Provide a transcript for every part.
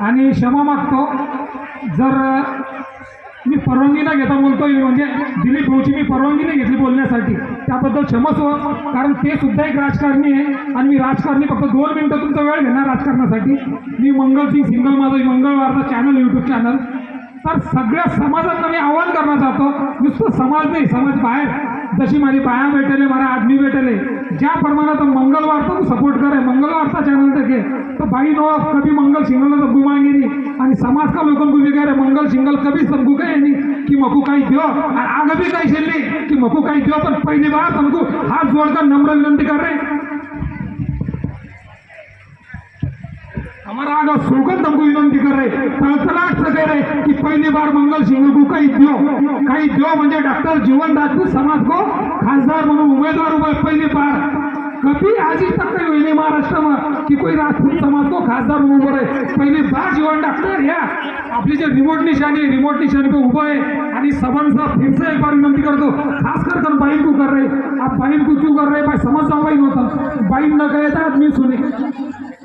आणि क्षमा मागतो. जर मी परवानगी न घेता बोलतो म्हणजे दिलीप भाऊची मी परवानगी नाही घेतली बोलण्यासाठी त्याबद्दल क्षमस्व कारण ते सुद्धा एक राजकारणी आहे आणि मी राजकारणी फक्त दोन मिनटं तुमचा वेळ घेणार राजकारणासाठी. मी मंगल सिंग सिंगल माझं मंगळवारचा चॅनल यूट्यूब चॅनल तर सगळ्या समाजांना मी आवाहन करणं चाहतो नुसतं समाज नाही समाज बाहेर. जशी माझी बाया भेटेले मला आदमी भेटेले. ज्या प्रमाणात मंगलवार तू सपोर्ट करे मंगळवारचा चॅनल घे. तर बाई नो कभी मंगल सिंगल सबू मांगेनी आणि समाज का लोगों को भी मंगल सिंगल कभी सबको काय नहीं की मको काही दो आणि आगे भी काही शेली की मकू काही दो पण पहिली बार समकू हाथ जोड़कर नम्र विनंती कर आगे सोगंद हमको विनंती कर रहे तळतळाट से कह रहे कि पहली बार मंगल सिंह को काही दो काही दो म्हणजे डॉक्टर जीवन राजपूत समाज को खासदार म्हणून उमेदवार उभे पहिली बार. कभी आज तक नहीं हुई नहीं महाराष्ट्र में कि कोई राजपूत समाज को खासदार म्हणून उभं आहे बार जीवन डॉक्टर या. आपली जे रिमोट निशाणी आहे रिमोट निशाणी पे उभं आहे. आणि सबनचा फिर एक बार विनंती करतो. खास कर कर बाईन को कर रहे आप बाईन को क्यों कर रहे भाई समझ जाओ बाइन होता बाईन न गए तो आदमी सुने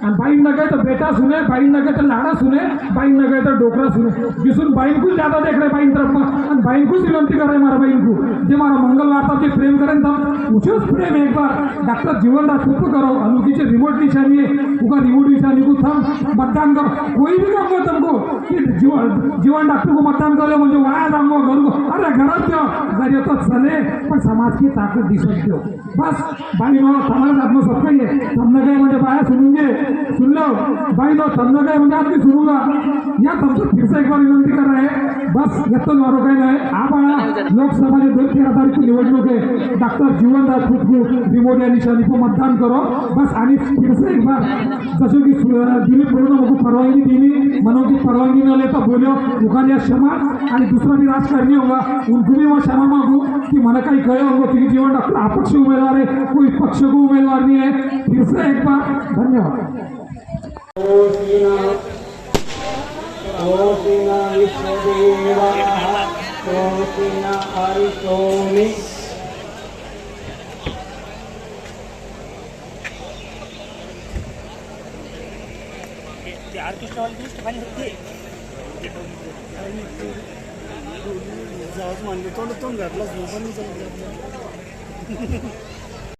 आणि बाईन न गए तो बेटा सुने बाईन न गए तो लाड़ा सुने बाईन न गए तो डोकरा सुने. जिसुन बाईन को ज्यादा देख रहे बाईन तरफ आणि बाईन को विनंती कर रहे मारा बाईन को जे मारा मंगल तक प्रेम करेन तर उचेच प्रेम एक बार डॉक्टर जीवन राजपूत को करो अनुकीचे रिमोट निशानी है उनका रिमोट निशानी को थम मतदान करो. कोई भी काम हो तुमको जीवन जीवन डॉक्टर को मतदान करो म्हणजे वाया जांगो हो, घर को अरे घरात ठेव जर येतो चले पण समाज की ताकद दिसत ठेव बस बाई म्हणजे नो समाज आत्म सबका ही है हमने कहे म्हणजे बाया सुनेंगे सुन लो भाई लो समझ गए मुझे आदमी सुनूंगा या तुमसे फिर से एक बार विनंती कर रहे हैं. बस येतो मारो काही नाही आपण लोकसभा दोन तेरा तारीख की निवडणूक आहे. डॉक्टर जीवनदास राजपूत रिमोट या निशानी को मतदान करो. बस आणि फिर से एक बार जसं की दिलीप बोलून मुझको परवानगी म्हणून की परवानगी न लेता बोलो या क्षमा आणि दुसरा भी राजकारणी होगा उनको भी मैं क्षमा मांगू कि मना कहीं गए होंगे क्योंकि जीवन डॉक्टर अपक्ष उम्मीदवार है कोई पक्ष को उम्मीदवार नहीं है फिर से एक बार धन्यवाद ओसिना ओसिना विश्वदेवाः ओसिना हरितोमि जाऊच म्हणलं तो तो घातला झोपून